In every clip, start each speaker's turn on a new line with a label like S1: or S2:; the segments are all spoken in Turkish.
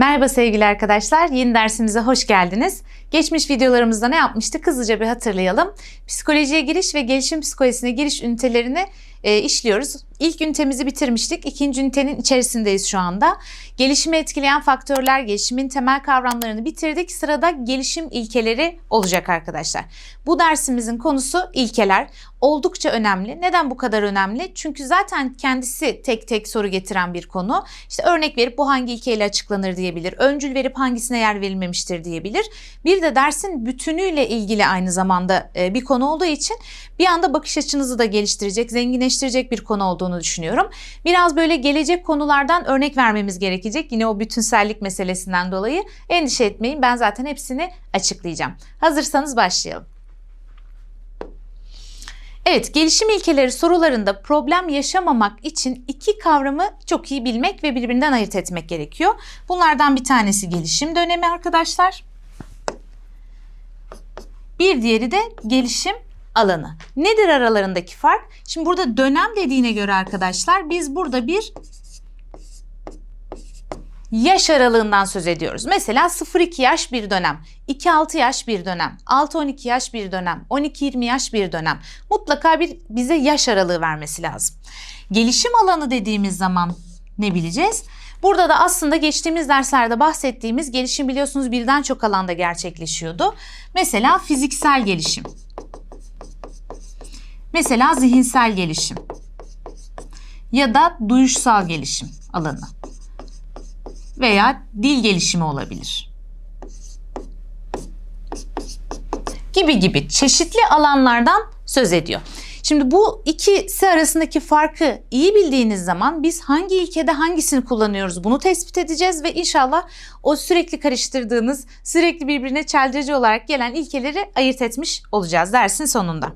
S1: Merhaba sevgili arkadaşlar, yeni dersimize hoş geldiniz. Geçmiş videolarımızda ne yapmıştık hızlıca bir hatırlayalım. Psikolojiye giriş ve gelişim psikolojisine giriş ünitelerini e, işliyoruz. İlk ünitemizi bitirmiştik. İkinci ünitenin içerisindeyiz şu anda. Gelişimi etkileyen faktörler, gelişimin temel kavramlarını bitirdik. Sırada gelişim ilkeleri olacak arkadaşlar. Bu dersimizin konusu ilkeler. Oldukça önemli. Neden bu kadar önemli? Çünkü zaten kendisi tek tek soru getiren bir konu. İşte örnek verip bu hangi ilkeyle açıklanır diyebilir. Öncül verip hangisine yer verilmemiştir diyebilir. Bir de dersin bütünüyle ilgili aynı zamanda e, bir konu olduğu için bir anda bakış açınızı da geliştirecek, zenginleştirecek bir konu olduğunu düşünüyorum. Biraz böyle gelecek konulardan örnek vermemiz gerekecek. Yine o bütünsellik meselesinden dolayı endişe etmeyin. Ben zaten hepsini açıklayacağım. Hazırsanız başlayalım. Evet, gelişim ilkeleri sorularında problem yaşamamak için iki kavramı çok iyi bilmek ve birbirinden ayırt etmek gerekiyor. Bunlardan bir tanesi gelişim dönemi arkadaşlar. Bir diğeri de gelişim alanı. Nedir aralarındaki fark? Şimdi burada dönem dediğine göre arkadaşlar biz burada bir yaş aralığından söz ediyoruz. Mesela 0-2 yaş bir dönem, 2-6 yaş bir dönem, 6-12 yaş bir dönem, 12-20 yaş bir dönem. Mutlaka bir bize yaş aralığı vermesi lazım. Gelişim alanı dediğimiz zaman ne bileceğiz? Burada da aslında geçtiğimiz derslerde bahsettiğimiz gelişim biliyorsunuz birden çok alanda gerçekleşiyordu. Mesela fiziksel gelişim. Mesela zihinsel gelişim. Ya da duyuşsal gelişim alanı veya dil gelişimi olabilir. Gibi gibi çeşitli alanlardan söz ediyor. Şimdi bu ikisi arasındaki farkı iyi bildiğiniz zaman biz hangi ilkede hangisini kullanıyoruz bunu tespit edeceğiz ve inşallah o sürekli karıştırdığınız, sürekli birbirine çeldirici olarak gelen ilkeleri ayırt etmiş olacağız dersin sonunda.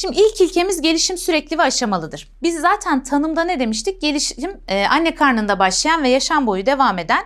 S1: Şimdi ilk ilkemiz gelişim sürekli ve aşamalıdır. Biz zaten tanımda ne demiştik? Gelişim e, anne karnında başlayan ve yaşam boyu devam eden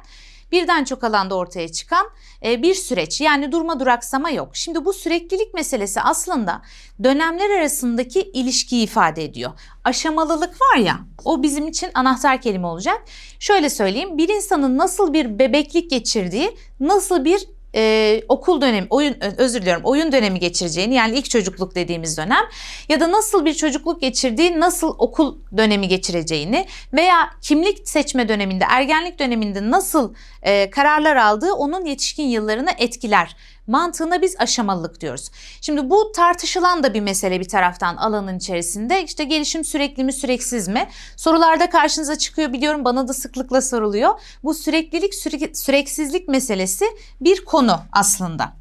S1: birden çok alanda ortaya çıkan e, bir süreç. Yani durma duraksama yok. Şimdi bu süreklilik meselesi aslında dönemler arasındaki ilişkiyi ifade ediyor. Aşamalılık var ya o bizim için anahtar kelime olacak. Şöyle söyleyeyim bir insanın nasıl bir bebeklik geçirdiği, nasıl bir e, okul dönemi, oyun özür diliyorum, oyun dönemi geçireceğini yani ilk çocukluk dediğimiz dönem ya da nasıl bir çocukluk geçirdiği, nasıl okul dönemi geçireceğini veya kimlik seçme döneminde, ergenlik döneminde nasıl e, kararlar aldığı onun yetişkin yıllarını etkiler mantığına biz aşamalılık diyoruz. Şimdi bu tartışılan da bir mesele bir taraftan alanın içerisinde. İşte gelişim sürekli mi süreksiz mi? Sorularda karşınıza çıkıyor biliyorum bana da sıklıkla soruluyor. Bu süreklilik süre, süreksizlik meselesi bir konu aslında.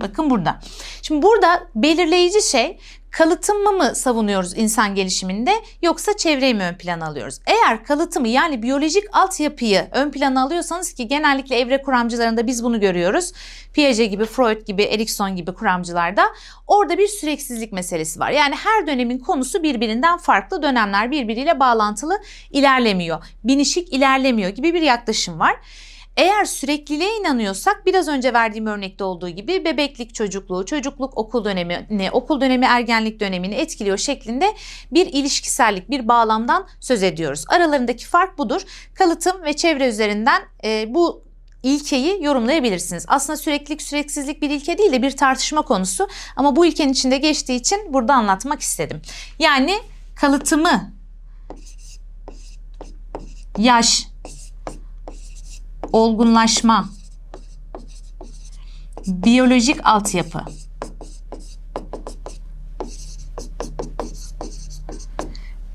S1: Bakın burada. Şimdi burada belirleyici şey kalıtımı mı savunuyoruz insan gelişiminde yoksa çevreyi mi ön plana alıyoruz? Eğer kalıtımı yani biyolojik altyapıyı ön plana alıyorsanız ki genellikle evre kuramcılarında biz bunu görüyoruz. Piaget gibi, Freud gibi, Erikson gibi kuramcılarda orada bir süreksizlik meselesi var. Yani her dönemin konusu birbirinden farklı dönemler birbiriyle bağlantılı ilerlemiyor. Binişik ilerlemiyor gibi bir yaklaşım var. Eğer sürekliliğe inanıyorsak biraz önce verdiğim örnekte olduğu gibi bebeklik çocukluğu, çocukluk okul dönemi, okul dönemi ergenlik dönemini etkiliyor şeklinde bir ilişkisellik, bir bağlamdan söz ediyoruz. Aralarındaki fark budur. Kalıtım ve çevre üzerinden e, bu ilkeyi yorumlayabilirsiniz. Aslında süreklilik süreksizlik bir ilke değil de bir tartışma konusu ama bu ilkenin içinde geçtiği için burada anlatmak istedim. Yani kalıtımı yaş, olgunlaşma, biyolojik altyapı.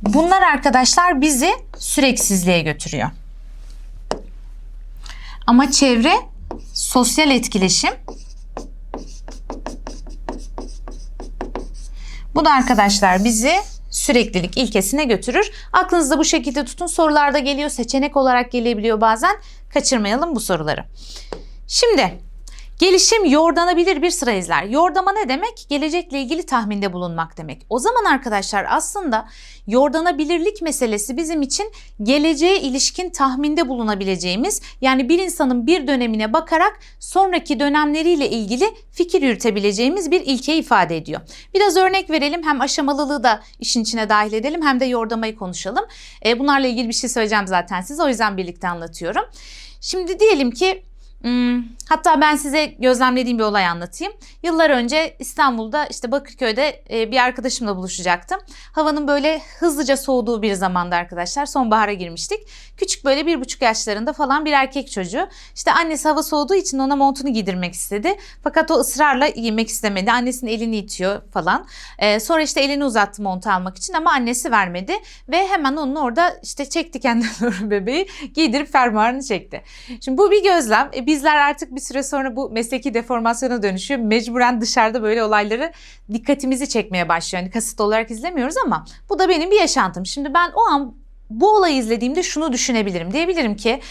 S1: Bunlar arkadaşlar bizi süreksizliğe götürüyor. Ama çevre, sosyal etkileşim bu da arkadaşlar bizi süreklilik ilkesine götürür. Aklınızda bu şekilde tutun. Sorularda geliyor, seçenek olarak gelebiliyor bazen. Kaçırmayalım bu soruları. Şimdi Gelişim yordanabilir bir sıra izler. Yordama ne demek? Gelecekle ilgili tahminde bulunmak demek. O zaman arkadaşlar aslında yordanabilirlik meselesi bizim için geleceğe ilişkin tahminde bulunabileceğimiz yani bir insanın bir dönemine bakarak sonraki dönemleriyle ilgili fikir yürütebileceğimiz bir ilke ifade ediyor. Biraz örnek verelim hem aşamalılığı da işin içine dahil edelim hem de yordamayı konuşalım. E, bunlarla ilgili bir şey söyleyeceğim zaten size o yüzden birlikte anlatıyorum. Şimdi diyelim ki hmm, hatta ben size gözlemlediğim bir olay anlatayım. Yıllar önce İstanbul'da işte Bakırköy'de e, bir arkadaşımla buluşacaktım. Havanın böyle hızlıca soğuduğu bir zamanda arkadaşlar sonbahara girmiştik. Küçük böyle bir buçuk yaşlarında falan bir erkek çocuğu. İşte annesi hava soğuduğu için ona montunu giydirmek istedi. Fakat o ısrarla giymek istemedi. Annesinin elini itiyor falan. Ee, sonra işte elini uzattı montu almak için ama annesi vermedi. Ve hemen onun orada işte çekti kendinden doğru bebeği giydirip fermuarını çekti. Şimdi bu bir gözlem. E, bizler artık bir süre sonra bu mesleki deformasyona dönüşüyor. Mecburen dışarıda böyle olayları dikkatimizi çekmeye başlıyor. Yani kasıtlı olarak izlemiyoruz ama bu da benim bir yaşantım. Şimdi ben o an bu olayı izlediğimde şunu düşünebilirim. Diyebilirim ki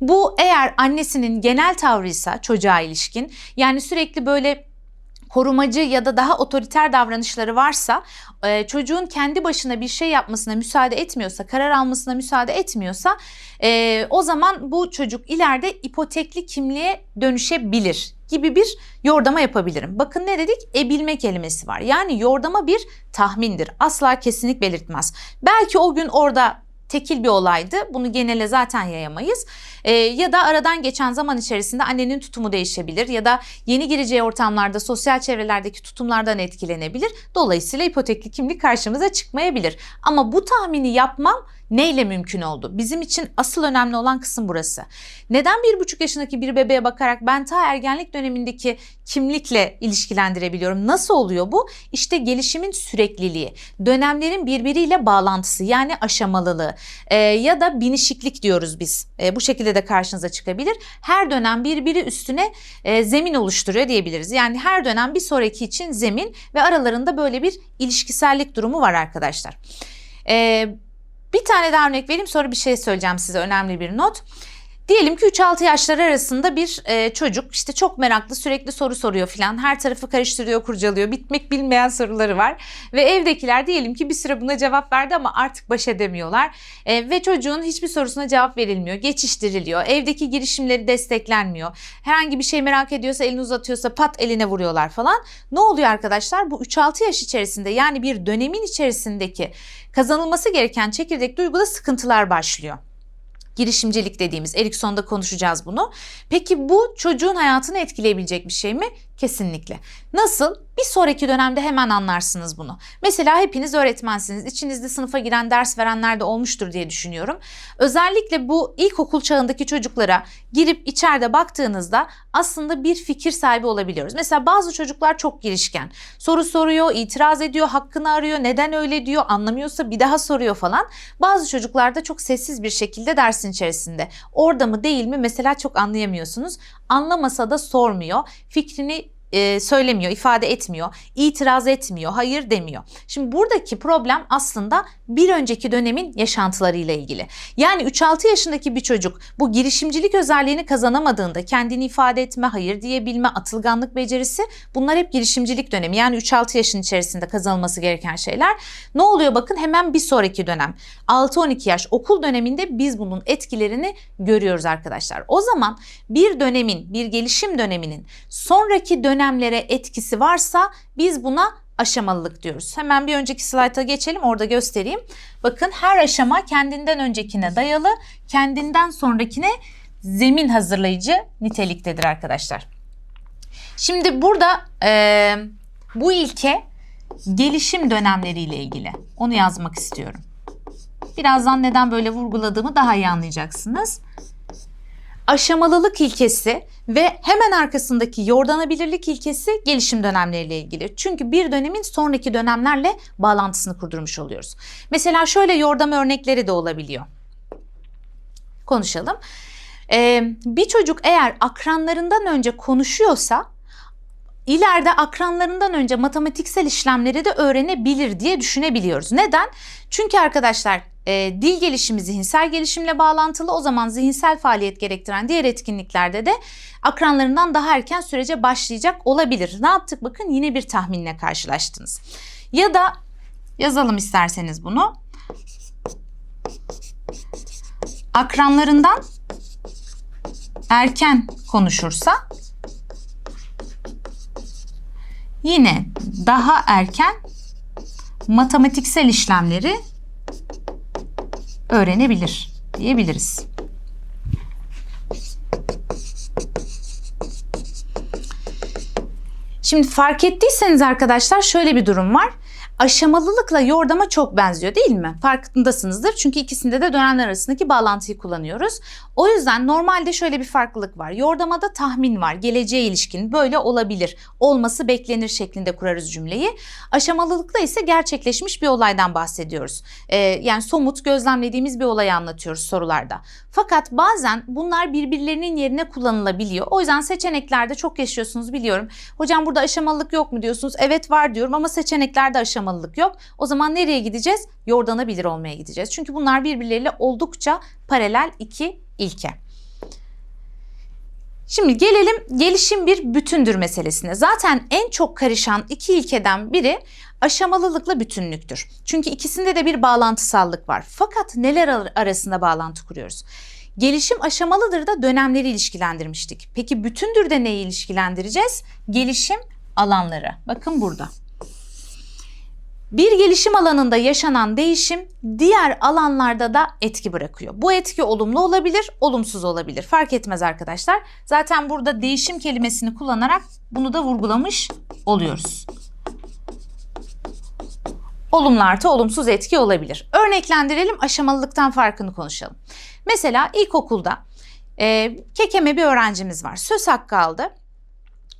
S1: bu eğer annesinin genel tavrıysa çocuğa ilişkin yani sürekli böyle korumacı ya da daha otoriter davranışları varsa e, çocuğun kendi başına bir şey yapmasına müsaade etmiyorsa, karar almasına müsaade etmiyorsa e, o zaman bu çocuk ileride ipotekli kimliğe dönüşebilir gibi bir yordama yapabilirim. Bakın ne dedik? Ebilme kelimesi var. Yani yordama bir tahmindir. Asla kesinlik belirtmez. Belki o gün orada tekil bir olaydı. Bunu genele zaten yayamayız. E, ya da aradan geçen zaman içerisinde annenin tutumu değişebilir ya da yeni gireceği ortamlarda sosyal çevrelerdeki tutumlardan etkilenebilir. Dolayısıyla ipotekli kimlik karşımıza çıkmayabilir. Ama bu tahmini yapmam neyle mümkün oldu? Bizim için asıl önemli olan kısım burası. Neden bir buçuk yaşındaki bir bebeğe bakarak ben ta ergenlik dönemindeki kimlikle ilişkilendirebiliyorum? Nasıl oluyor bu? İşte gelişimin sürekliliği, dönemlerin birbiriyle bağlantısı yani aşamalılığı e, ya da binişiklik diyoruz biz. E, bu şekilde de karşınıza çıkabilir. Her dönem birbiri üstüne e, zemin oluşturuyor diyebiliriz. Yani her dönem bir sonraki için zemin ve aralarında böyle bir ilişkisellik durumu var arkadaşlar. E, bir tane daha örnek vereyim sonra bir şey söyleyeceğim size önemli bir not. Diyelim ki 3-6 yaşları arasında bir e, çocuk işte çok meraklı sürekli soru soruyor filan. Her tarafı karıştırıyor, kurcalıyor. Bitmek bilmeyen soruları var. Ve evdekiler diyelim ki bir süre buna cevap verdi ama artık baş edemiyorlar. E, ve çocuğun hiçbir sorusuna cevap verilmiyor. Geçiştiriliyor. Evdeki girişimleri desteklenmiyor. Herhangi bir şey merak ediyorsa elini uzatıyorsa pat eline vuruyorlar falan. Ne oluyor arkadaşlar? Bu 3-6 yaş içerisinde yani bir dönemin içerisindeki kazanılması gereken çekirdek duyguda sıkıntılar başlıyor girişimcilik dediğimiz Erikson'da konuşacağız bunu. Peki bu çocuğun hayatını etkileyebilecek bir şey mi? Kesinlikle. Nasıl? Bir sonraki dönemde hemen anlarsınız bunu. Mesela hepiniz öğretmensiniz. İçinizde sınıfa giren, ders verenler de olmuştur diye düşünüyorum. Özellikle bu ilkokul çağındaki çocuklara girip içeride baktığınızda aslında bir fikir sahibi olabiliyoruz. Mesela bazı çocuklar çok girişken. Soru soruyor, itiraz ediyor, hakkını arıyor, neden öyle diyor, anlamıyorsa bir daha soruyor falan. Bazı çocuklar da çok sessiz bir şekilde dersin içerisinde. Orada mı değil mi mesela çok anlayamıyorsunuz. Anlamasa da sormuyor. Fikrini e, söylemiyor, ifade etmiyor, itiraz etmiyor, hayır demiyor. Şimdi buradaki problem aslında bir önceki dönemin yaşantılarıyla ilgili. Yani 3-6 yaşındaki bir çocuk bu girişimcilik özelliğini kazanamadığında kendini ifade etme, hayır diyebilme, atılganlık becerisi bunlar hep girişimcilik dönemi. Yani 3-6 yaşın içerisinde kazanılması gereken şeyler. Ne oluyor bakın hemen bir sonraki dönem 6-12 yaş okul döneminde biz bunun etkilerini görüyoruz arkadaşlar. O zaman bir dönemin, bir gelişim döneminin sonraki dönemlere etkisi varsa biz buna aşamalılık diyoruz. Hemen bir önceki slayta geçelim orada göstereyim. Bakın her aşama kendinden öncekine dayalı, kendinden sonrakine zemin hazırlayıcı niteliktedir arkadaşlar. Şimdi burada e, bu ilke gelişim dönemleriyle ilgili. Onu yazmak istiyorum. Birazdan neden böyle vurguladığımı daha iyi anlayacaksınız aşamalılık ilkesi ve hemen arkasındaki yordanabilirlik ilkesi gelişim dönemleriyle ilgili. Çünkü bir dönemin sonraki dönemlerle bağlantısını kurdurmuş oluyoruz. Mesela şöyle yordam örnekleri de olabiliyor. Konuşalım. Ee, bir çocuk eğer akranlarından önce konuşuyorsa ileride akranlarından önce matematiksel işlemleri de öğrenebilir diye düşünebiliyoruz. Neden? Çünkü arkadaşlar e, dil gelişimi zihinsel gelişimle bağlantılı. O zaman zihinsel faaliyet gerektiren diğer etkinliklerde de akranlarından daha erken sürece başlayacak olabilir. Ne yaptık? Bakın yine bir tahminle karşılaştınız. Ya da yazalım isterseniz bunu. Akranlarından erken konuşursa yine daha erken matematiksel işlemleri öğrenebilir diyebiliriz. Şimdi fark ettiyseniz arkadaşlar şöyle bir durum var. Aşamalılıkla yordama çok benziyor değil mi? Farkındasınızdır. Çünkü ikisinde de dönemler arasındaki bağlantıyı kullanıyoruz. O yüzden normalde şöyle bir farklılık var. Yordamada tahmin var. Geleceğe ilişkin böyle olabilir. Olması beklenir şeklinde kurarız cümleyi. Aşamalılıkla ise gerçekleşmiş bir olaydan bahsediyoruz. Ee, yani somut gözlemlediğimiz bir olayı anlatıyoruz sorularda. Fakat bazen bunlar birbirlerinin yerine kullanılabiliyor. O yüzden seçeneklerde çok yaşıyorsunuz biliyorum. Hocam burada aşamalılık yok mu diyorsunuz? Evet var diyorum ama seçeneklerde aşamalılık yok. O zaman nereye gideceğiz? Yordanabilir olmaya gideceğiz. Çünkü bunlar birbirleriyle oldukça paralel iki ilke. Şimdi gelelim gelişim bir bütündür meselesine. Zaten en çok karışan iki ilkeden biri aşamalılıkla bütünlüktür. Çünkü ikisinde de bir bağlantısallık var. Fakat neler ar- arasında bağlantı kuruyoruz? Gelişim aşamalıdır da dönemleri ilişkilendirmiştik. Peki bütündür de neyi ilişkilendireceğiz? Gelişim alanları. Bakın burada. Bir gelişim alanında yaşanan değişim diğer alanlarda da etki bırakıyor. Bu etki olumlu olabilir, olumsuz olabilir. Fark etmez arkadaşlar. Zaten burada değişim kelimesini kullanarak bunu da vurgulamış oluyoruz. Olumlu artı olumsuz etki olabilir. Örneklendirelim, aşamalılıktan farkını konuşalım. Mesela ilkokulda e, kekeme bir öğrencimiz var. Söz hakkı aldı.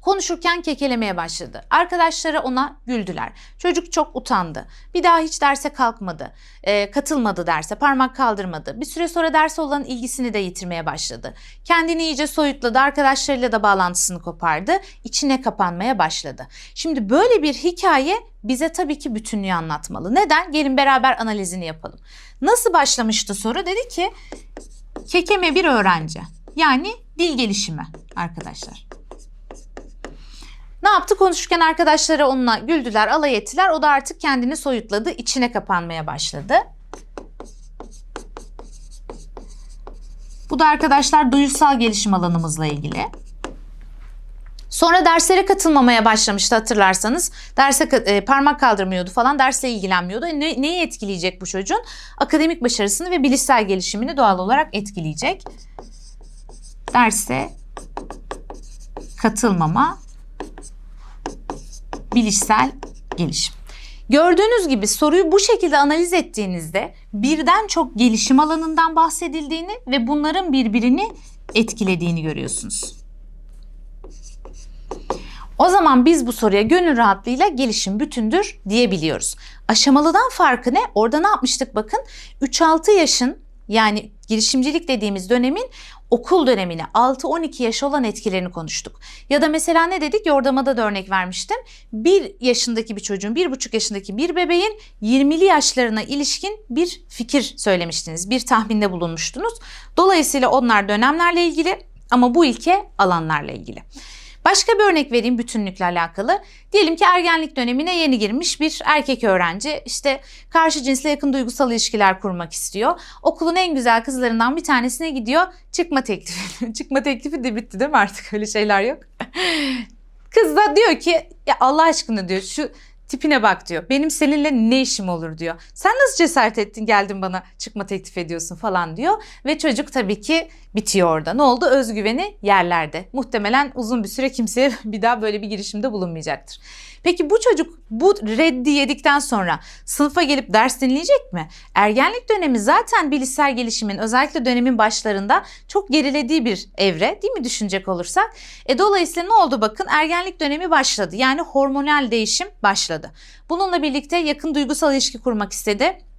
S1: Konuşurken kekelemeye başladı. Arkadaşları ona güldüler. Çocuk çok utandı. Bir daha hiç derse kalkmadı. Ee, katılmadı derse, parmak kaldırmadı. Bir süre sonra derse olan ilgisini de yitirmeye başladı. Kendini iyice soyutladı. Arkadaşlarıyla da bağlantısını kopardı. İçine kapanmaya başladı. Şimdi böyle bir hikaye bize tabii ki bütünlüğü anlatmalı. Neden? Gelin beraber analizini yapalım. Nasıl başlamıştı soru? Dedi ki kekeme bir öğrenci. Yani dil gelişimi arkadaşlar. Ne yaptı? Konuşurken arkadaşları onunla güldüler, alay ettiler. O da artık kendini soyutladı, içine kapanmaya başladı. Bu da arkadaşlar duyusal gelişim alanımızla ilgili. Sonra derslere katılmamaya başlamıştı hatırlarsanız. Derse e, parmak kaldırmıyordu falan, dersle ilgilenmiyordu. E, Ne, neyi etkileyecek bu çocuğun? Akademik başarısını ve bilişsel gelişimini doğal olarak etkileyecek. Derse katılmama bilişsel gelişim. Gördüğünüz gibi soruyu bu şekilde analiz ettiğinizde birden çok gelişim alanından bahsedildiğini ve bunların birbirini etkilediğini görüyorsunuz. O zaman biz bu soruya gönül rahatlığıyla gelişim bütündür diyebiliyoruz. Aşamalıdan farkı ne? Orada ne yapmıştık bakın? 3-6 yaşın yani girişimcilik dediğimiz dönemin okul dönemine 6-12 yaş olan etkilerini konuştuk. Ya da mesela ne dedik? Yordamada da örnek vermiştim. 1 yaşındaki bir çocuğun, 1,5 yaşındaki bir bebeğin 20'li yaşlarına ilişkin bir fikir söylemiştiniz. Bir tahminde bulunmuştunuz. Dolayısıyla onlar dönemlerle ilgili ama bu ilke alanlarla ilgili. Başka bir örnek vereyim bütünlükle alakalı. Diyelim ki ergenlik dönemine yeni girmiş bir erkek öğrenci işte karşı cinsle yakın duygusal ilişkiler kurmak istiyor. Okulun en güzel kızlarından bir tanesine gidiyor. Çıkma teklifi. Çıkma teklifi de bitti değil mi artık öyle şeyler yok. Kız da diyor ki ya Allah aşkına diyor şu tipine bak diyor. Benim seninle ne işim olur diyor. Sen nasıl cesaret ettin geldin bana çıkma teklif ediyorsun falan diyor. Ve çocuk tabii ki bitiyor orada. Ne oldu? Özgüveni yerlerde. Muhtemelen uzun bir süre kimseye bir daha böyle bir girişimde bulunmayacaktır. Peki bu çocuk bu reddi yedikten sonra sınıfa gelip ders dinleyecek mi? Ergenlik dönemi zaten bilişsel gelişimin özellikle dönemin başlarında çok gerilediği bir evre değil mi düşünecek olursak? E dolayısıyla ne oldu bakın ergenlik dönemi başladı. Yani hormonal değişim başladı. Bununla birlikte yakın duygusal ilişki kurmak istedi.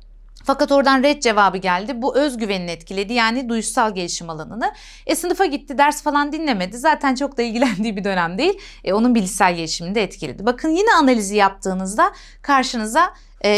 S1: Fakat oradan red cevabı geldi. Bu özgüvenini etkiledi yani duysal gelişim alanını. E sınıfa gitti ders falan dinlemedi. Zaten çok da ilgilendiği bir dönem değil. E, onun bilişsel gelişimini de etkiledi. Bakın yine analizi yaptığınızda karşınıza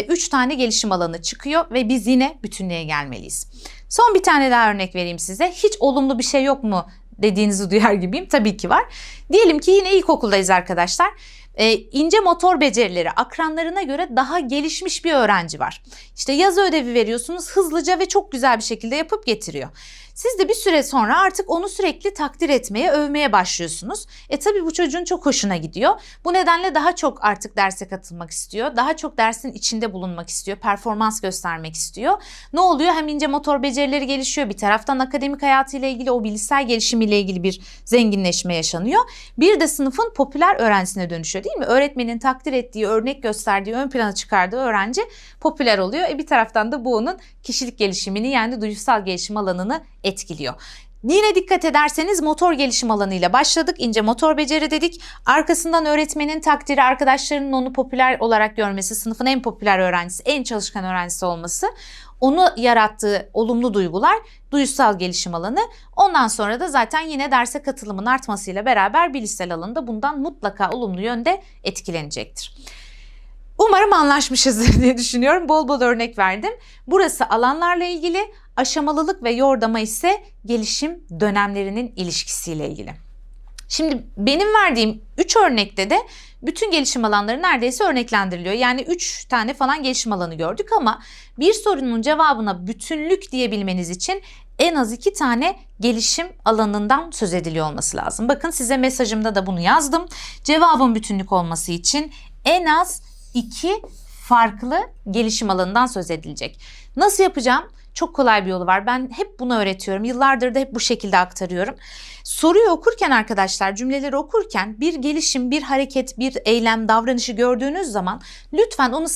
S1: 3 tane gelişim alanı çıkıyor ve biz yine bütünlüğe gelmeliyiz. Son bir tane daha örnek vereyim size. Hiç olumlu bir şey yok mu dediğinizi duyar gibiyim. Tabii ki var. Diyelim ki yine ilkokuldayız arkadaşlar. Ee, ince motor becerileri akranlarına göre daha gelişmiş bir öğrenci var. İşte yazı ödevi veriyorsunuz hızlıca ve çok güzel bir şekilde yapıp getiriyor. Siz de bir süre sonra artık onu sürekli takdir etmeye, övmeye başlıyorsunuz. E tabii bu çocuğun çok hoşuna gidiyor. Bu nedenle daha çok artık derse katılmak istiyor. Daha çok dersin içinde bulunmak istiyor. Performans göstermek istiyor. Ne oluyor? Hem ince motor becerileri gelişiyor. Bir taraftan akademik hayatıyla ilgili o bilişsel gelişimiyle ilgili bir zenginleşme yaşanıyor. Bir de sınıfın popüler öğrencisine dönüşüyor değil mi? Öğretmenin takdir ettiği, örnek gösterdiği, ön plana çıkardığı öğrenci popüler oluyor. E bir taraftan da bu onun kişilik gelişimini yani duygusal gelişim alanını etkiliyor. Yine dikkat ederseniz motor gelişim alanıyla başladık. İnce motor beceri dedik. Arkasından öğretmenin takdiri, arkadaşlarının onu popüler olarak görmesi, sınıfın en popüler öğrencisi, en çalışkan öğrencisi olması. Onu yarattığı olumlu duygular duysal gelişim alanı. Ondan sonra da zaten yine derse katılımın artmasıyla beraber bilişsel alanında bundan mutlaka olumlu yönde etkilenecektir. Umarım anlaşmışızdır diye düşünüyorum. Bol bol örnek verdim. Burası alanlarla ilgili, aşamalılık ve yordama ise gelişim dönemlerinin ilişkisiyle ilgili. Şimdi benim verdiğim 3 örnekte de bütün gelişim alanları neredeyse örneklendiriliyor. Yani 3 tane falan gelişim alanı gördük ama bir sorunun cevabına bütünlük diyebilmeniz için en az 2 tane gelişim alanından söz ediliyor olması lazım. Bakın size mesajımda da bunu yazdım. Cevabın bütünlük olması için en az 2 farklı gelişim alanından söz edilecek. Nasıl yapacağım? Çok kolay bir yolu var. Ben hep bunu öğretiyorum. Yıllardır da hep bu şekilde aktarıyorum. Soruyu okurken arkadaşlar, cümleleri okurken bir gelişim, bir hareket, bir eylem, davranışı gördüğünüz zaman lütfen onu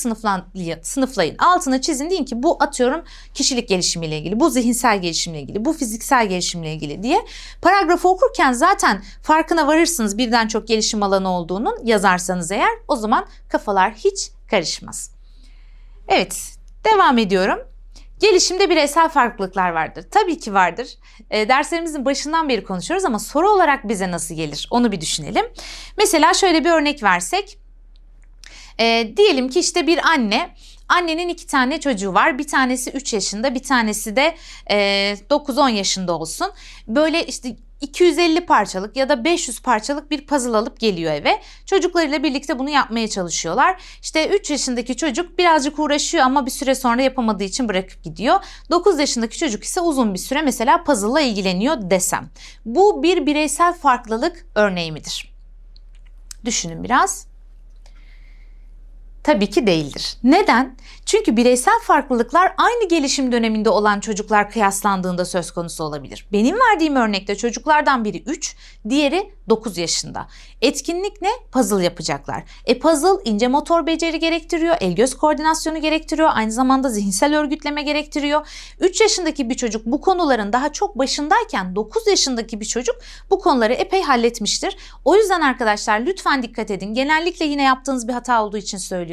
S1: sınıflayın. Altına çizin deyin ki bu atıyorum kişilik gelişimiyle ilgili, bu zihinsel gelişimle ilgili, bu fiziksel gelişimle ilgili diye. Paragrafı okurken zaten farkına varırsınız birden çok gelişim alanı olduğunun yazarsanız eğer o zaman kafalar hiç karışmaz. Evet, devam ediyorum. Gelişimde bireysel farklılıklar vardır. Tabii ki vardır. E, derslerimizin başından beri konuşuyoruz ama soru olarak bize nasıl gelir onu bir düşünelim. Mesela şöyle bir örnek versek. E, diyelim ki işte bir anne Annenin iki tane çocuğu var. Bir tanesi 3 yaşında, bir tanesi de e, 9-10 yaşında olsun. Böyle işte 250 parçalık ya da 500 parçalık bir puzzle alıp geliyor eve. Çocuklarıyla birlikte bunu yapmaya çalışıyorlar. İşte 3 yaşındaki çocuk birazcık uğraşıyor ama bir süre sonra yapamadığı için bırakıp gidiyor. 9 yaşındaki çocuk ise uzun bir süre mesela puzzle'la ilgileniyor desem. Bu bir bireysel farklılık örneği midir? Düşünün biraz. Tabii ki değildir. Neden? Çünkü bireysel farklılıklar aynı gelişim döneminde olan çocuklar kıyaslandığında söz konusu olabilir. Benim verdiğim örnekte çocuklardan biri 3, diğeri 9 yaşında. Etkinlik ne? Puzzle yapacaklar. E puzzle ince motor beceri gerektiriyor, el göz koordinasyonu gerektiriyor, aynı zamanda zihinsel örgütleme gerektiriyor. 3 yaşındaki bir çocuk bu konuların daha çok başındayken 9 yaşındaki bir çocuk bu konuları epey halletmiştir. O yüzden arkadaşlar lütfen dikkat edin. Genellikle yine yaptığınız bir hata olduğu için söylüyorum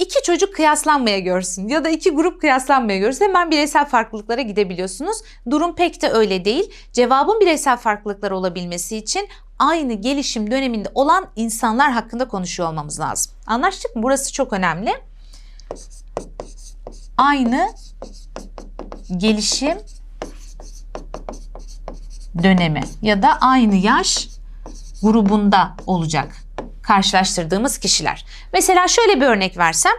S1: iki çocuk kıyaslanmaya görsün ya da iki grup kıyaslanmaya görsün hemen bireysel farklılıklara gidebiliyorsunuz. Durum pek de öyle değil. Cevabın bireysel farklılıklar olabilmesi için aynı gelişim döneminde olan insanlar hakkında konuşuyor olmamız lazım. Anlaştık mı? Burası çok önemli. Aynı gelişim dönemi ya da aynı yaş grubunda olacak karşılaştırdığımız kişiler. Mesela şöyle bir örnek versem.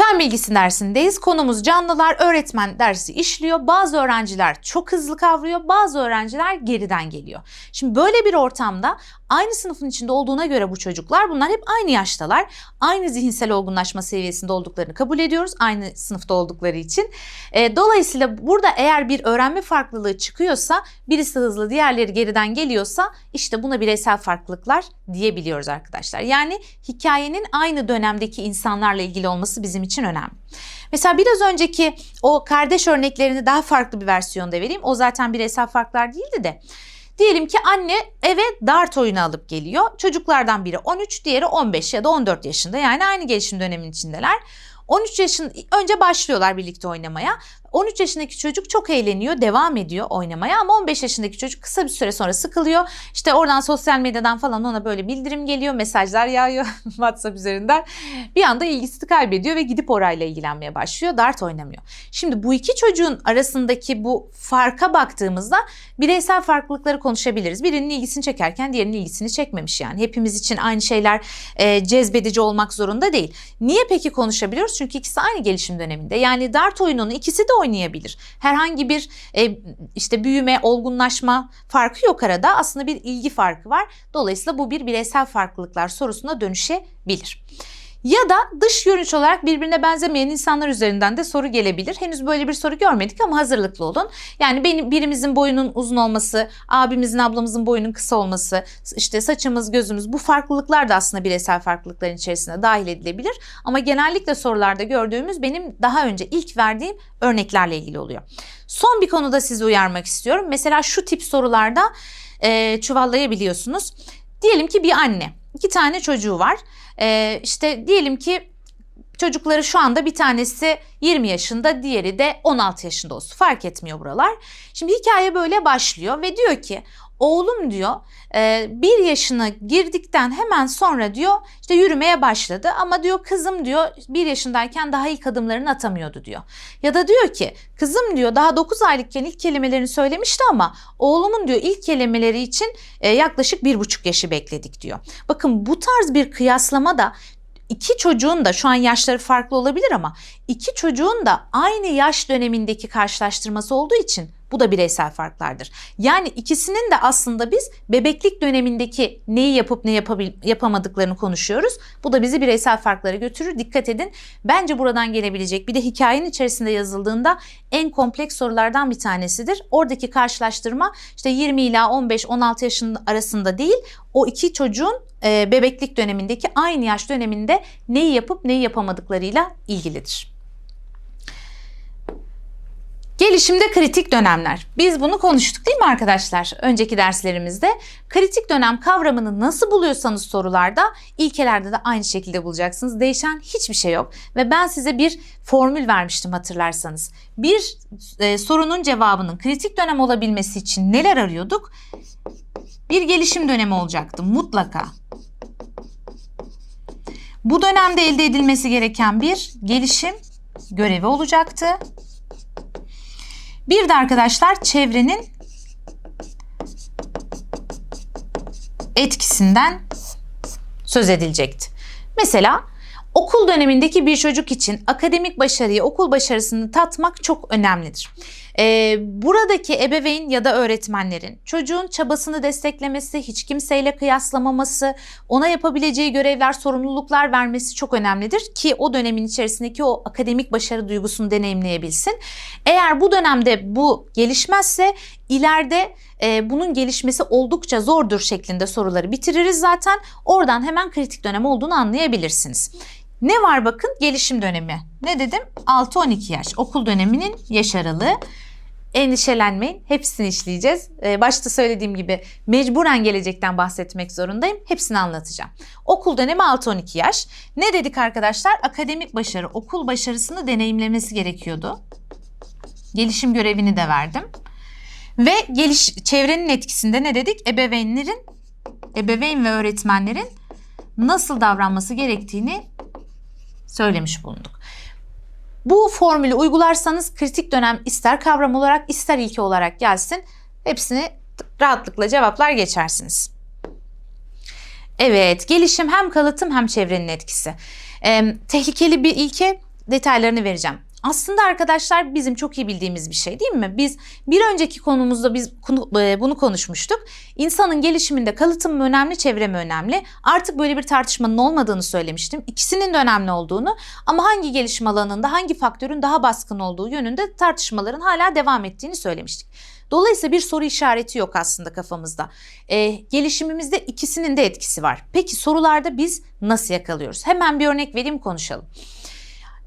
S1: Fen bilgisi dersindeyiz. Konumuz canlılar. Öğretmen dersi işliyor. Bazı öğrenciler çok hızlı kavruyor. Bazı öğrenciler geriden geliyor. Şimdi böyle bir ortamda aynı sınıfın içinde olduğuna göre bu çocuklar bunlar hep aynı yaştalar. Aynı zihinsel olgunlaşma seviyesinde olduklarını kabul ediyoruz. Aynı sınıfta oldukları için. E, dolayısıyla burada eğer bir öğrenme farklılığı çıkıyorsa birisi hızlı diğerleri geriden geliyorsa işte buna bireysel farklılıklar diyebiliyoruz arkadaşlar. Yani hikayenin aynı dönemdeki insanlarla ilgili olması bizim için önemli. Mesela biraz önceki o kardeş örneklerini daha farklı bir versiyonda vereyim. O zaten bireysel farklar değildi de. Diyelim ki anne eve dart oyunu alıp geliyor. Çocuklardan biri 13, diğeri 15 ya da 14 yaşında. Yani aynı gelişim döneminin içindeler. 13 yaşın önce başlıyorlar birlikte oynamaya. 13 yaşındaki çocuk çok eğleniyor, devam ediyor oynamaya ama 15 yaşındaki çocuk kısa bir süre sonra sıkılıyor. İşte oradan sosyal medyadan falan ona böyle bildirim geliyor, mesajlar yağıyor WhatsApp üzerinden. Bir anda ilgisini kaybediyor ve gidip orayla ilgilenmeye başlıyor. Dart oynamıyor. Şimdi bu iki çocuğun arasındaki bu farka baktığımızda bireysel farklılıkları konuşabiliriz. Birinin ilgisini çekerken diğerinin ilgisini çekmemiş yani. Hepimiz için aynı şeyler e, cezbedici olmak zorunda değil. Niye peki konuşabiliyoruz? Çünkü ikisi aynı gelişim döneminde. Yani dart oyununu ikisi de oynayabilir. Herhangi bir e, işte büyüme, olgunlaşma farkı yok arada. Aslında bir ilgi farkı var. Dolayısıyla bu bir bireysel farklılıklar sorusuna dönüşebilir. Ya da dış görünüş olarak birbirine benzemeyen insanlar üzerinden de soru gelebilir. Henüz böyle bir soru görmedik ama hazırlıklı olun. Yani benim birimizin boyunun uzun olması, abimizin ablamızın boyunun kısa olması, işte saçımız, gözümüz bu farklılıklar da aslında bireysel farklılıkların içerisine dahil edilebilir. Ama genellikle sorularda gördüğümüz benim daha önce ilk verdiğim örneklerle ilgili oluyor. Son bir konuda sizi uyarmak istiyorum. Mesela şu tip sorularda e, çuvallayabiliyorsunuz. Diyelim ki bir anne iki tane çocuğu var. Ee, işte diyelim ki çocukları şu anda bir tanesi 20 yaşında, diğeri de 16 yaşında olsun. Fark etmiyor buralar. Şimdi hikaye böyle başlıyor ve diyor ki oğlum diyor e, bir yaşına girdikten hemen sonra diyor işte yürümeye başladı ama diyor kızım diyor bir yaşındayken daha ilk adımlarını atamıyordu diyor. Ya da diyor ki kızım diyor daha 9 aylıkken ilk kelimelerini söylemişti ama oğlumun diyor ilk kelimeleri için e, yaklaşık bir buçuk yaşı bekledik diyor. Bakın bu tarz bir kıyaslama da iki çocuğun da şu an yaşları farklı olabilir ama iki çocuğun da aynı yaş dönemindeki karşılaştırması olduğu için bu da bireysel farklardır. Yani ikisinin de aslında biz bebeklik dönemindeki neyi yapıp ne yapabil- yapamadıklarını konuşuyoruz. Bu da bizi bireysel farklara götürür. Dikkat edin. Bence buradan gelebilecek bir de hikayenin içerisinde yazıldığında en kompleks sorulardan bir tanesidir. Oradaki karşılaştırma işte 20 ila 15-16 yaşın arasında değil o iki çocuğun e, bebeklik dönemindeki aynı yaş döneminde neyi yapıp neyi yapamadıklarıyla ilgilidir. Gelişimde kritik dönemler. Biz bunu konuştuk değil mi arkadaşlar? Önceki derslerimizde. Kritik dönem kavramını nasıl buluyorsanız sorularda ilkelerde de aynı şekilde bulacaksınız. Değişen hiçbir şey yok. Ve ben size bir formül vermiştim hatırlarsanız. Bir e, sorunun cevabının kritik dönem olabilmesi için neler arıyorduk? Bir gelişim dönemi olacaktı mutlaka. Bu dönemde elde edilmesi gereken bir gelişim görevi olacaktı. Bir de arkadaşlar çevrenin etkisinden söz edilecekti. Mesela okul dönemindeki bir çocuk için akademik başarıyı, okul başarısını tatmak çok önemlidir. Ee, buradaki ebeveyn ya da öğretmenlerin çocuğun çabasını desteklemesi, hiç kimseyle kıyaslamaması, ona yapabileceği görevler, sorumluluklar vermesi çok önemlidir ki o dönemin içerisindeki o akademik başarı duygusunu deneyimleyebilsin. Eğer bu dönemde bu gelişmezse ileride e, bunun gelişmesi oldukça zordur şeklinde soruları bitiririz zaten. Oradan hemen kritik dönem olduğunu anlayabilirsiniz. Ne var bakın gelişim dönemi. Ne dedim? 6-12 yaş okul döneminin yaş aralığı. Endişelenmeyin. Hepsini işleyeceğiz. Ee, başta söylediğim gibi mecburen gelecekten bahsetmek zorundayım. Hepsini anlatacağım. Okul dönemi 6-12 yaş. Ne dedik arkadaşlar? Akademik başarı, okul başarısını deneyimlemesi gerekiyordu. Gelişim görevini de verdim. Ve geliş çevrenin etkisinde ne dedik? Ebeveynlerin, ebeveyn ve öğretmenlerin nasıl davranması gerektiğini söylemiş bulunduk. Bu formülü uygularsanız kritik dönem ister kavram olarak ister ilke olarak gelsin. Hepsini rahatlıkla cevaplar geçersiniz. Evet, gelişim hem kalıtım hem çevrenin etkisi. Ee, tehlikeli bir ilke detaylarını vereceğim. Aslında arkadaşlar bizim çok iyi bildiğimiz bir şey değil mi? Biz bir önceki konumuzda biz bunu konuşmuştuk. İnsanın gelişiminde kalıtım mı önemli, çevre mi önemli? Artık böyle bir tartışmanın olmadığını söylemiştim. İkisinin de önemli olduğunu ama hangi gelişim alanında hangi faktörün daha baskın olduğu yönünde tartışmaların hala devam ettiğini söylemiştik. Dolayısıyla bir soru işareti yok aslında kafamızda. Ee, gelişimimizde ikisinin de etkisi var. Peki sorularda biz nasıl yakalıyoruz? Hemen bir örnek vereyim konuşalım.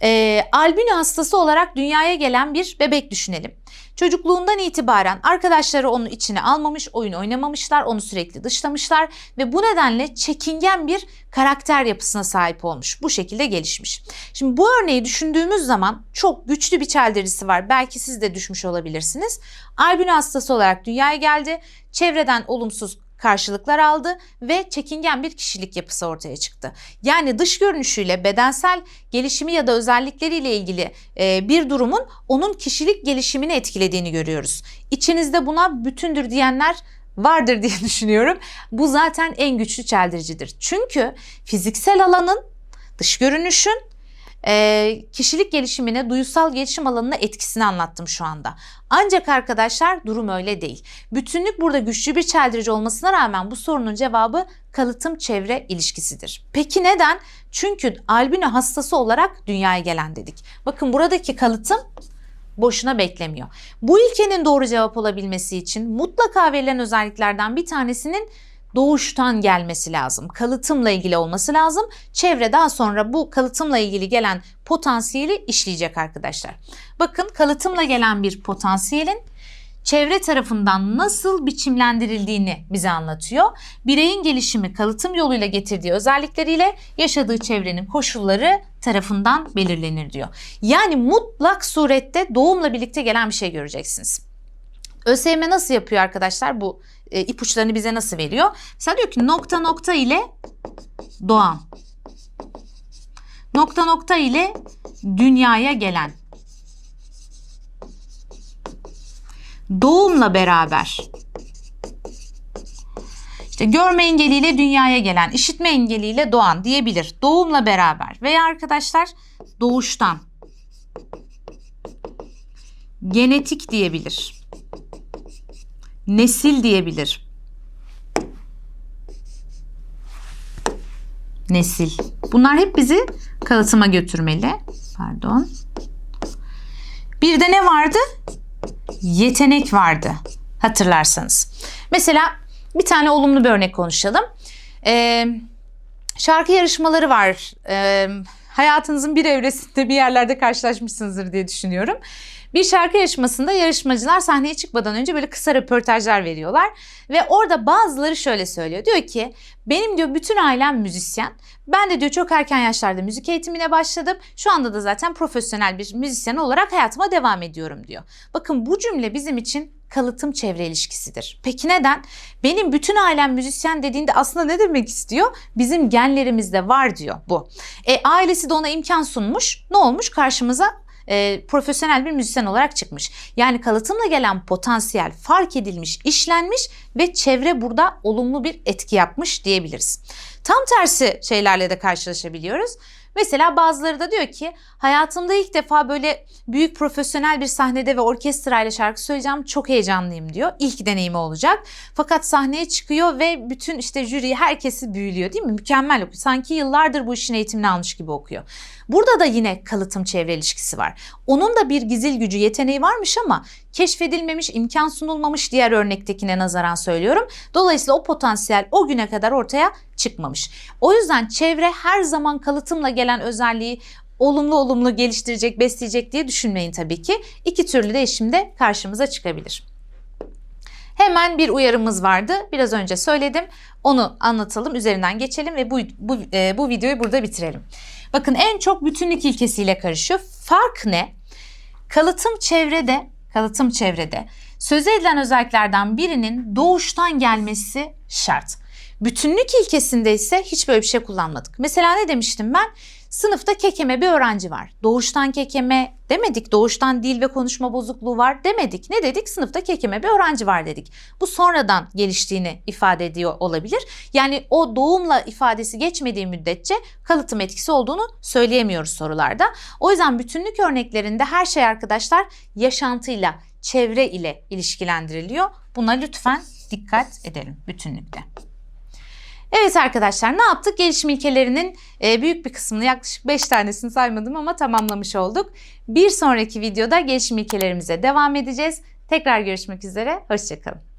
S1: E, albino hastası olarak dünyaya gelen bir bebek düşünelim. Çocukluğundan itibaren arkadaşları onu içine almamış, oyun oynamamışlar, onu sürekli dışlamışlar ve bu nedenle çekingen bir karakter yapısına sahip olmuş. Bu şekilde gelişmiş. Şimdi bu örneği düşündüğümüz zaman çok güçlü bir çeldirisi var. Belki siz de düşmüş olabilirsiniz. Albino hastası olarak dünyaya geldi. Çevreden olumsuz karşılıklar aldı ve çekingen bir kişilik yapısı ortaya çıktı. Yani dış görünüşüyle bedensel gelişimi ya da özellikleriyle ilgili e, bir durumun onun kişilik gelişimini etkilediğini görüyoruz. İçinizde buna bütündür diyenler vardır diye düşünüyorum. Bu zaten en güçlü çeldiricidir. Çünkü fiziksel alanın, dış görünüşün e, kişilik gelişimine, duyusal gelişim alanına etkisini anlattım şu anda. Ancak arkadaşlar durum öyle değil. Bütünlük burada güçlü bir çeldirici olmasına rağmen bu sorunun cevabı kalıtım çevre ilişkisidir. Peki neden? Çünkü albino hastası olarak dünyaya gelen dedik. Bakın buradaki kalıtım boşuna beklemiyor. Bu ilkenin doğru cevap olabilmesi için mutlaka verilen özelliklerden bir tanesinin doğuştan gelmesi lazım. Kalıtımla ilgili olması lazım. Çevre daha sonra bu kalıtımla ilgili gelen potansiyeli işleyecek arkadaşlar. Bakın kalıtımla gelen bir potansiyelin çevre tarafından nasıl biçimlendirildiğini bize anlatıyor. Bireyin gelişimi kalıtım yoluyla getirdiği özellikleriyle yaşadığı çevrenin koşulları tarafından belirlenir diyor. Yani mutlak surette doğumla birlikte gelen bir şey göreceksiniz. ÖSYM nasıl yapıyor arkadaşlar bu e, ipuçlarını bize nasıl veriyor? Mesela diyor ki nokta nokta ile doğan. Nokta nokta ile dünyaya gelen. Doğumla beraber. İşte görme engeliyle dünyaya gelen, işitme engeliyle doğan diyebilir. Doğumla beraber veya arkadaşlar doğuştan. Genetik diyebilir nesil diyebilir. Nesil. Bunlar hep bizi kalıtıma götürmeli. Pardon. Bir de ne vardı? Yetenek vardı. Hatırlarsanız. Mesela bir tane olumlu bir örnek konuşalım. Ee, şarkı yarışmaları var. Ee, hayatınızın bir evresinde bir yerlerde karşılaşmışsınızdır diye düşünüyorum. Bir şarkı yarışmasında yarışmacılar sahneye çıkmadan önce böyle kısa röportajlar veriyorlar. Ve orada bazıları şöyle söylüyor. Diyor ki benim diyor bütün ailem müzisyen. Ben de diyor çok erken yaşlarda müzik eğitimine başladım. Şu anda da zaten profesyonel bir müzisyen olarak hayatıma devam ediyorum diyor. Bakın bu cümle bizim için kalıtım çevre ilişkisidir. Peki neden? Benim bütün ailem müzisyen dediğinde aslında ne demek istiyor? Bizim genlerimizde var diyor bu. E, ailesi de ona imkan sunmuş. Ne olmuş? Karşımıza e, profesyonel bir müzisyen olarak çıkmış. Yani kalıtımla gelen potansiyel fark edilmiş, işlenmiş ve çevre burada olumlu bir etki yapmış diyebiliriz. Tam tersi şeylerle de karşılaşabiliyoruz. Mesela bazıları da diyor ki hayatımda ilk defa böyle büyük profesyonel bir sahnede ve orkestrayla şarkı söyleyeceğim çok heyecanlıyım diyor. İlk deneyimi olacak. Fakat sahneye çıkıyor ve bütün işte jüri herkesi büyülüyor değil mi? Mükemmel okuyor. Sanki yıllardır bu işin eğitimini almış gibi okuyor. Burada da yine kalıtım çevre ilişkisi var. Onun da bir gizil gücü yeteneği varmış ama keşfedilmemiş, imkan sunulmamış diğer örnektekine nazaran söylüyorum. Dolayısıyla o potansiyel o güne kadar ortaya çıkmamış. O yüzden çevre her zaman kalıtımla gelen özelliği olumlu olumlu geliştirecek, besleyecek diye düşünmeyin tabii ki. İki türlü değişim de karşımıza çıkabilir. Hemen bir uyarımız vardı. Biraz önce söyledim. Onu anlatalım, üzerinden geçelim ve bu, bu, e, bu videoyu burada bitirelim. Bakın en çok bütünlük ilkesiyle karışıyor. Fark ne? Kalıtım çevrede, kalıtım çevrede söz edilen özelliklerden birinin doğuştan gelmesi şart. Bütünlük ilkesinde ise hiç böyle bir şey kullanmadık. Mesela ne demiştim ben? Sınıfta kekeme bir öğrenci var. Doğuştan kekeme demedik. Doğuştan dil ve konuşma bozukluğu var demedik. Ne dedik? Sınıfta kekeme bir öğrenci var dedik. Bu sonradan geliştiğini ifade ediyor olabilir. Yani o doğumla ifadesi geçmediği müddetçe kalıtım etkisi olduğunu söyleyemiyoruz sorularda. O yüzden bütünlük örneklerinde her şey arkadaşlar yaşantıyla, çevre ile ilişkilendiriliyor. Buna lütfen dikkat edelim bütünlükte. Evet arkadaşlar ne yaptık? Gelişim ilkelerinin e, büyük bir kısmını yaklaşık 5 tanesini saymadım ama tamamlamış olduk. Bir sonraki videoda gelişim ilkelerimize devam edeceğiz. Tekrar görüşmek üzere. Hoşçakalın.